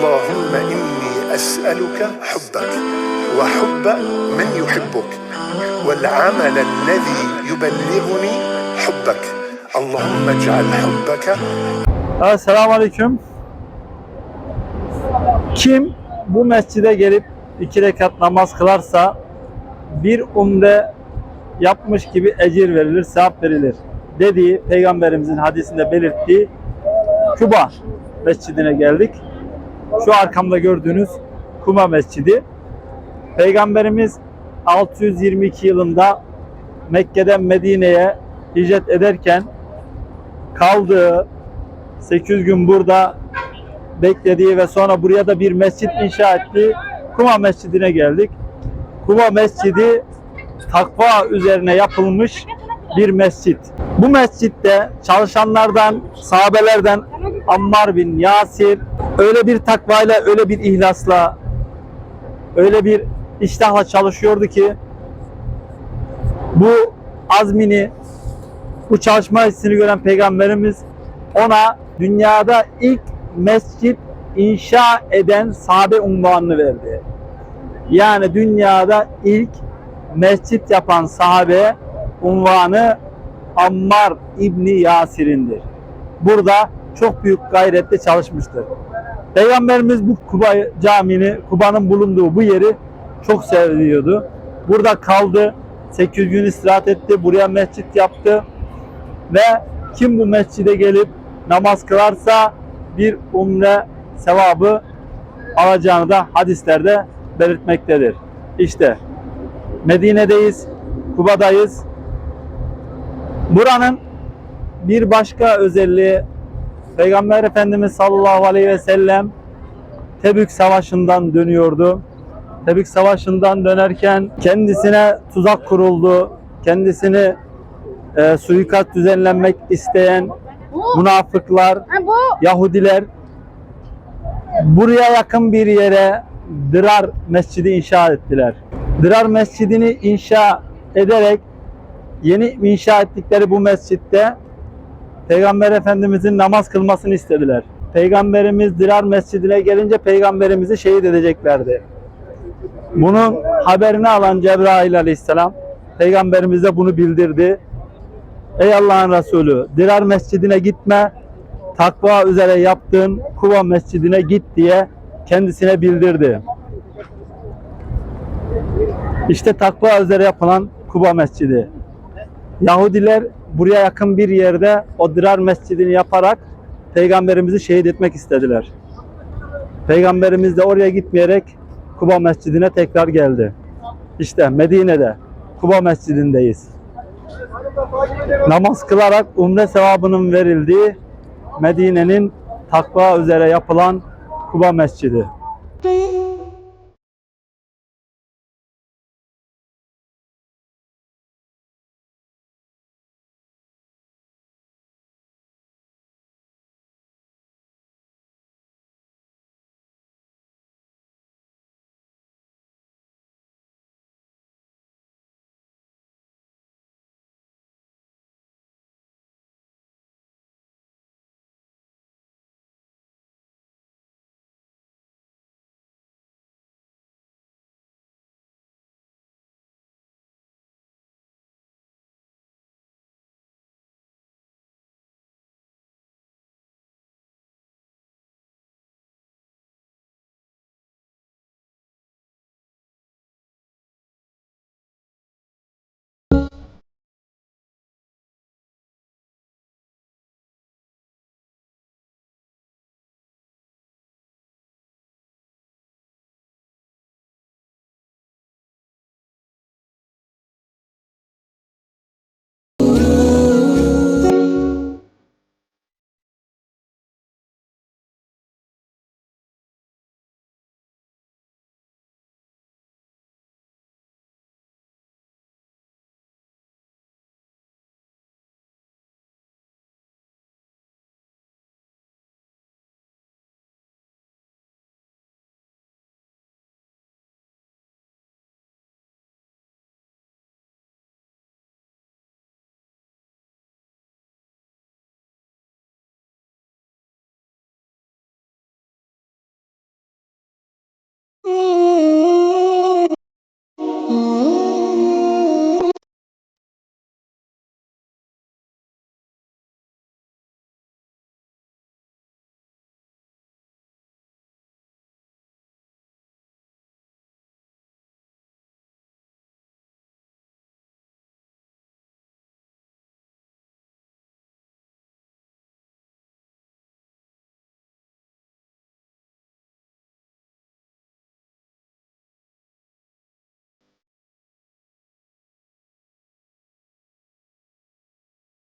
اللهم إني أسألك حبك وحب من يحبك والعمل الذي يبلغني حبك اللهم اجعل حبك Evet, selamun aleyküm. Kim bu mescide gelip iki rekat namaz kılarsa bir umre yapmış gibi ecir verilir, sevap verilir dediği peygamberimizin hadisinde belirttiği Kuba mescidine geldik. Şu arkamda gördüğünüz Kuma mescidi. Peygamberimiz 622 yılında Mekke'den Medine'ye hicret ederken kaldığı 800 gün burada beklediği ve sonra buraya da bir mescit inşa ettiği Kuma Mescidi'ne geldik. Kuma Mescidi takva üzerine yapılmış bir mescit. Bu mescitte çalışanlardan, sahabelerden Ammar bin Yasir öyle bir takvayla, öyle bir ihlasla, öyle bir iştahla çalışıyordu ki bu azmini, bu çalışma hissini gören Peygamberimiz ona dünyada ilk mescit inşa eden sahabe unvanını verdi. Yani dünyada ilk mescit yapan sahabe unvanı Ammar İbni Yasir'indir. Burada çok büyük gayretle çalışmıştır. Peygamberimiz bu Kuba camini, Kuba'nın bulunduğu bu yeri çok seviyordu. Burada kaldı. 800 gün istirahat etti. Buraya mescit yaptı. Ve kim bu mescide gelip namaz kılarsa bir umre sevabı alacağını da hadislerde belirtmektedir. İşte Medine'deyiz, Kuba'dayız. Buranın bir başka özelliği Peygamber Efendimiz sallallahu aleyhi ve sellem Tebük Savaşı'ndan dönüyordu. Tebük Savaşı'ndan dönerken kendisine tuzak kuruldu. Kendisini e, suikat düzenlenmek isteyen münafıklar. Yahudiler buraya yakın bir yere Dırar Mescidi inşa ettiler. Dırar Mescidini inşa ederek yeni inşa ettikleri bu mescitte Peygamber Efendimizin namaz kılmasını istediler. Peygamberimiz Dırar Mescidine gelince peygamberimizi şehit edeceklerdi. Bunun haberini alan Cebrail Aleyhisselam peygamberimize bunu bildirdi. Ey Allah'ın Resulü, Dirar Mescidine gitme, takva üzere yaptığın Kuva Mescidine git diye kendisine bildirdi. İşte takva üzere yapılan Kuba Mescidi. Yahudiler buraya yakın bir yerde o Dirar Mescidini yaparak Peygamberimizi şehit etmek istediler. Peygamberimiz de oraya gitmeyerek Kuba Mescidine tekrar geldi. İşte Medine'de Kuba Mescidindeyiz namaz kılarak umre sevabının verildiği Medine'nin takva üzere yapılan Kuba Mescidi.